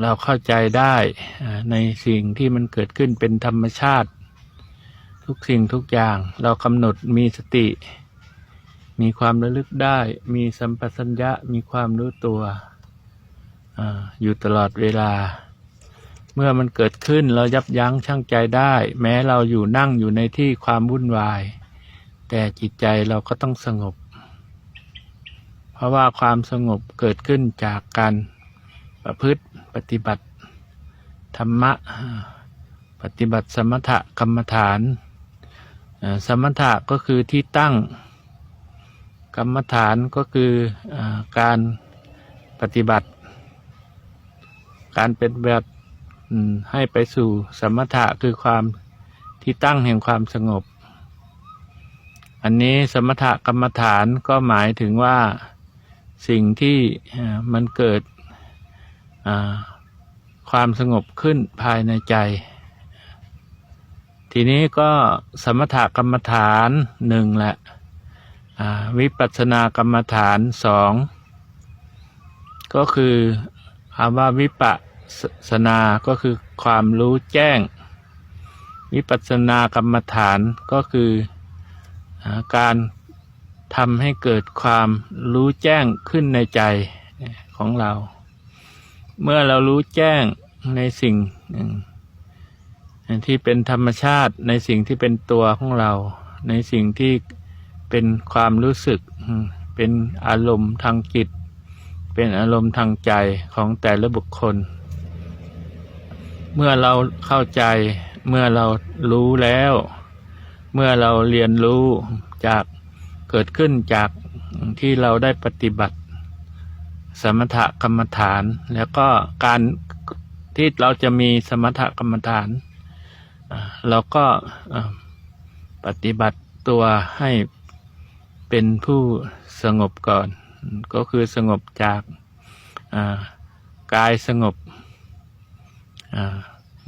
เราเข้าใจได้ในสิ่งที่มันเกิดขึ้นเป็นธรรมชาติ ทุกสิ่งทุกอย่างเรากำหนดมีสติ มีความระลึกได้ มีสัมปชัญญะมีความรู้ตัวออยู่ตลอดเวลา เมื่อมันเกิดขึ้นเรายับยั้งชั่งใจได้ แม้เราอยู่นั่งอยู่ในที่ความวุ่นวาย แต่จิตใจเราก็ต้องสงบ เพราะว่าความสงบเกิดขึ้นจากการประพฤติ ปฏิบัติธรรมะ ปฏิบัติสมถกรรมฐาน สมถะก็คือที่ตั้ง กรรมฐานก็คืออการปฏิบัติ การเป็นแบบให้ไปสู่สมถะคือความที่ตั้งแห่งความสงบ อันนี้สมถะกรรมฐานก็หมายถึงว่าสิ่งที่มันเกิด ความสงบขึ้นภายในใจ ทีนี้ก็สมถกรรมฐานหนึ่งแหละวิปัสสนากรรมฐานสองก็คือคำว่าวิปัสสนา ก็คือความรู้แจ้ง วิปัสสนากรรมฐานก็คืออการทำให้เกิดความรู้แจ้งขึ้นในใจของเรา เมื่อเรารู้แจ้งในสิ่งอืมที่เป็นธรรมชาติในสิ่งที่เป็นตัวของเรา ในสิ่งที่เป็นความรู้สึก เป็นอารมณ์ทางจิต เป็นอารมณ์ทางใจของแต่ละบุคคล เมื่อเราเข้าใจเมื่อเรารู้แล้ว เมื่อเราเรียนรู้จากเกิดขึ้นจากที่เราได้ปฏิบัติ สมถกรรมฐาน แล้วก็การที่เราจะมีสมถกรรมฐาน เราก็ปฏิบัติตัวให้เป็นผู้สงบก่อน ก็คือสงบจากกายสงบ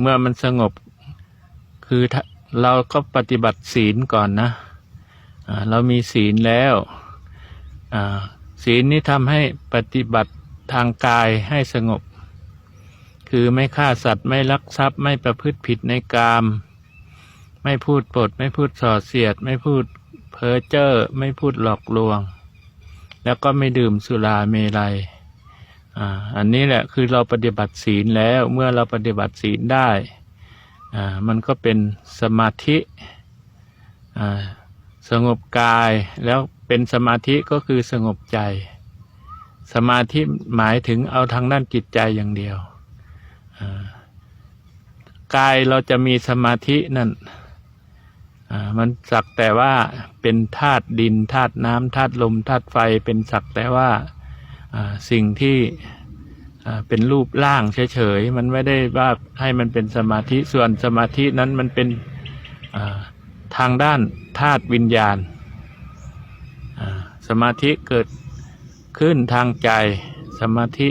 เมื่อมันสงบคือเราก็ปฏิบัติศีลก่อนนะ เรามีศีลแล้วอ่า ศีลนี้ทำให้ปฏิบัติทางกายให้สงบ คือไม่ฆ่าสัตว์ไม่ลักทรัพย์ ไม่ประพฤติผิดในกาม ไม่พูดปด ไม่พูดส่อเสียด ไม่พูดเพ้อเจ้อไม่พูดหลอกลวง แล้วก็ไม่ดื่มสุราเมลัยอ่าอันนี้แหละคือเราปฏิบัติศีลแล้วเมื่อเราปฏิบัติศีลได้อ่ามันก็เป็นสมาธิอ่าสงบกายแล้ว เป็นสมาธิก็คือสงบใจ สมาธิหมายถึงเอาทางด้านจิตใจอย่างเดียวกายเราจะมีสมาธินั่นมันสักแต่ว่าเป็นธาตุดินธาตุน้ำธาตุลมธาตุไฟเป็นสักแต่ว่าสิ่งที่เป็นรูปร่างเฉยๆ มันไม่ได้ว่าให้มันเป็นสมาธิส่วนสมาธินั้นมันเป็นทางด้านธาตุวิญญาณ สมาธิเกิดขึ้นทางใจ สมาธิ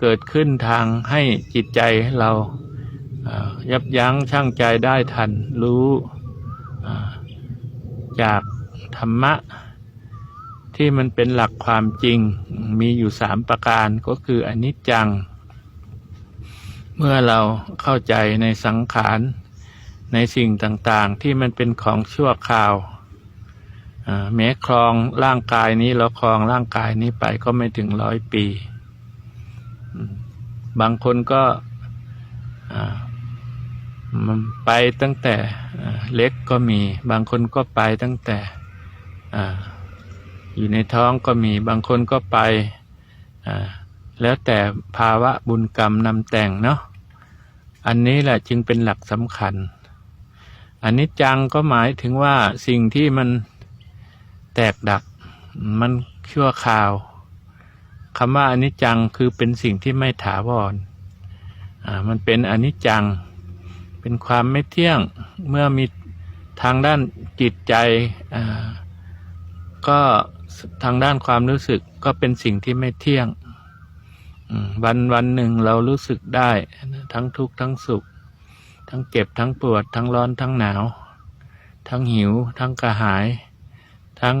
เกิดขึ้นทางให้จิตใจเรายับยั้งชั่งใจได้ทันรู้จากธรรมะ ที่มันเป็นหลักความจริงมีอยู่สามประการก็คืออนิจจัง เมื่อเราเข้าใจในสังขารในสิ่งต่างๆ ที่มันเป็นของชั่วคราว แม้ครองร่างกายนี้เราครองร่างกายนี้ไปก็ไม่ถึงร้อยปี บางคนก็ไปตั้งแต่เล็กก็มี บางคนก็ไปตั้งแต่อยู่ในท้องก็มี บางคนก็ไปแล้วแต่ภาวะบุญกรรมนำแต่งเนาะ อันนี้แหละจึงเป็นหลักสำคัญ อันนี้จังก็หมายถึงว่าสิ่งที่มัน แตกดับมันชั่วคราวคำว่าอนิจจังคือเป็นสิ่งที่ไม่ถาวรอ่ามันเป็นอนิจจัง เป็นความไม่เที่ยงเมื่อมีทางด้านจิตใจอ่าก็ทางด้านความรู้สึกก็เป็นสิ่งที่ไม่เที่ยงวันวันหนึ่งเรารู้สึกได้ ทั้งทุกข์ทั้งสุข ทั้งเจ็บทั้งปวด ทั้งร้อนทั้งหนาว ทั้งหิว ทั้งกระหาย ทั้ง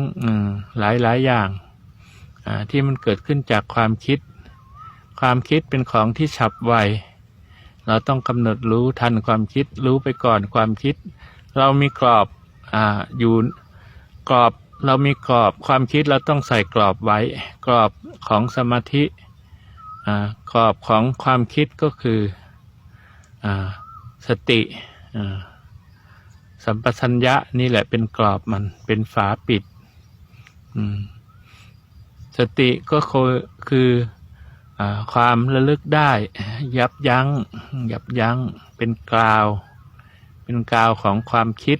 หลายหลายอย่างที่มันเกิดขึ้นจากความคิด ความคิดเป็นของที่ฉับไว เราต้องกำหนดรู้ทันความคิดรู้ไปก่อนความคิด เรามีกรอบออยู่กรอบเรามีกรอบความคิดเราต้องใส่กรอบไว้ กรอบของสมาธิกรอบของความคิดก็คืออสติ สัมปชัญญะนี่แหละเป็นกรอบมันเป็นฝาปิดสติก็คือคือความระลึกได้ ยับยัง้ง ยับยั้ง เป็นกราว เป็นกราวของความคิด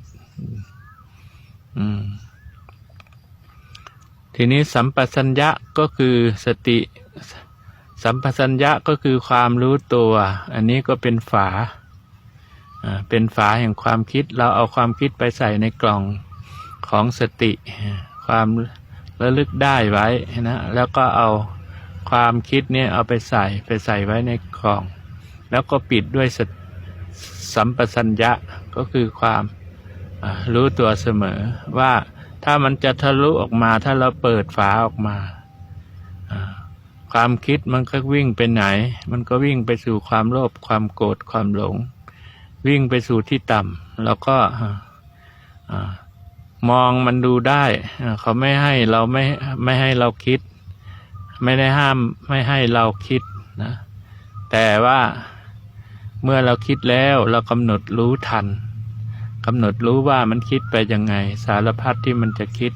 ทีนี้สัมปชัญญะก็คือสติ สัมปชัญญะก็คือความรู้ตัว อันนี้ก็เป็นฝา เป็นฝาแห่งความคิดเราเอาความคิดไปใส่ในกล่องของสติ ความระลึกได้ไว้นะแล้วก็เอาความคิดเนี่ยเอาไปใส่ไปใส่ไว้ในกล่อง แล้วก็ปิดด้วยสสัมปชัญญะก็คือความรู้ตัวเสมอว่าถ้ามันจะทะลุออกมาถ้าเราเปิดฝาออกมาความคิดมันก็วิ่งไปไหน มันก็วิ่งไปสู่ความโลภความโกรธความหลง วิ่งไปสู่ที่ต่ำแล้วก็มองมันดูได้ เขาไม่ให้เราไม่ไม่ให้เราคิด ไม่ได้ห้ามไม่ให้เราคิดนะ แต่ว่าเมื่อเราคิดแล้วเรากำหนดรู้ทันกำหนดรู้ว่ามันคิดไปยังไง สารพัดที่มันจะคิด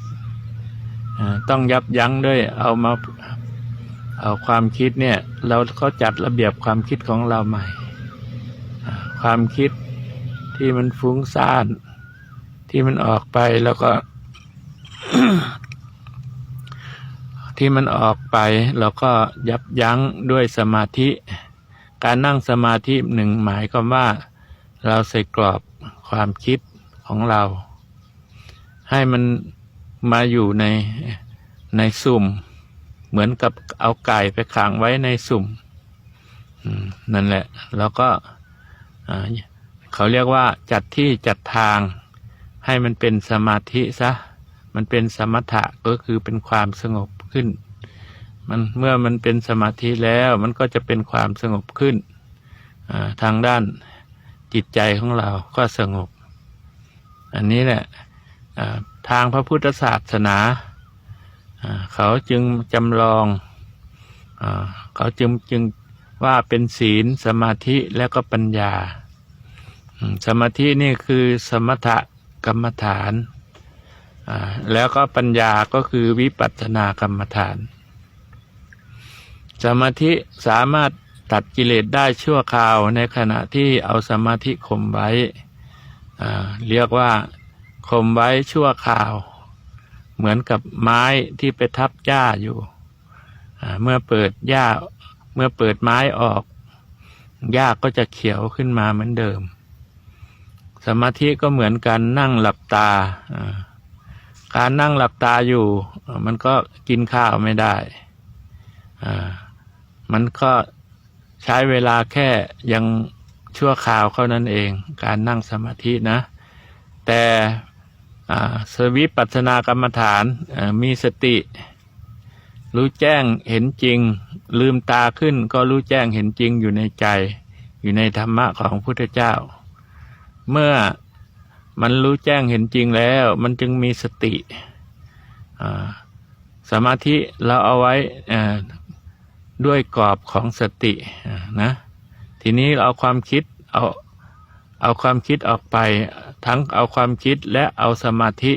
ต้องยับยั้งด้วยเอามาเอาความคิดเนี่ย เราก็จัดระเบียบความคิดของเราใหม่ ความคิดที่มันฟุ้งซ่าน ที่มันออกไปแล้วก็ ที่มันออกไปเราก็ยับยั้งด้วยสมาธิ การนั่งสมาธิหนึ่งหมายความว่า เราใส่กรอบความคิดของเรา ให้มันมาอยู่ในในสุ่ม เหมือนกับเอาไก่ไปขังไว้ในสุ่มนั่นแหละ แล้วก็ เขาเรียกว่าจัดที่จัดทางให้มันเป็นสมาธิซะ มันเป็นสมถะก็คือเป็นความสงบขึ้น มันเมื่อมันเป็นสมาธิแล้วมันก็จะเป็นความสงบขึ้น ทางด้านจิตใจของเราก็สงบ อันนี้แหละทางพระพุทธศาสนา เขาจึงจำลองอเขาจึงจึงว่าเป็นศีลสมาธิแล้วก็ปัญญา สมาธินี่คือสมถกรรมฐานแล้วก็ปัญญาก็คือวิปัสสนากรรมฐาน สมาธิสามารถตัดกิเลสได้ชั่วคราวในขณะที่เอาสมาธิข่มไว้เรียกว่าข่มไว้ชั่วคราว เหมือนกับไม้ที่ไปทับหญ้าอยู่ เมื่อเปิดหญ้าเมื่อเปิดไม้ออกหญ้าก็จะเขียวขึ้นมาเหมือนเดิม สมาธิก็เหมือนการนั่งหลับตา การนั่งหลับตาอยู่ มันก็กินข้าวไม่ได้ มันก็ใช้เวลาแค่ยังชั่วคราวเท่านั้นเอง การนั่งสมาธินะ แต่สวิปัสสนากรรมฐานมีสติ รู้แจ้งเห็นจริง ลืมตาขึ้นก็รู้แจ้งเห็นจริงอยู่ในใจ อยู่ในธรรมะของพระพุทธเจ้า เมื่อมันรู้แจ้งเห็นจริงแล้ว มันจึงมีสติสมาธิเราเอาไว้ด้วยกรอบของสตินะทีนี้เราเอาความคิดเอาเอาความคิดออกไป ทั้งเอาความคิดและเอาสมาธิ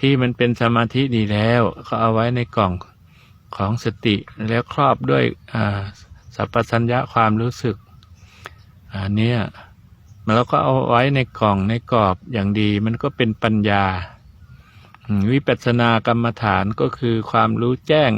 ที่มันเป็นสมาธิดีแล้วก็เอาไว้ในกล่องของสติแล้วครอบด้วยสัพพัญญะความรู้สึก อันนี้มันเราก็เอาไว้ในกล่องในกรอบอย่างดี มันก็เป็นปัญญา วิปัสสนากรรมฐานก็คือความรู้แจ้ง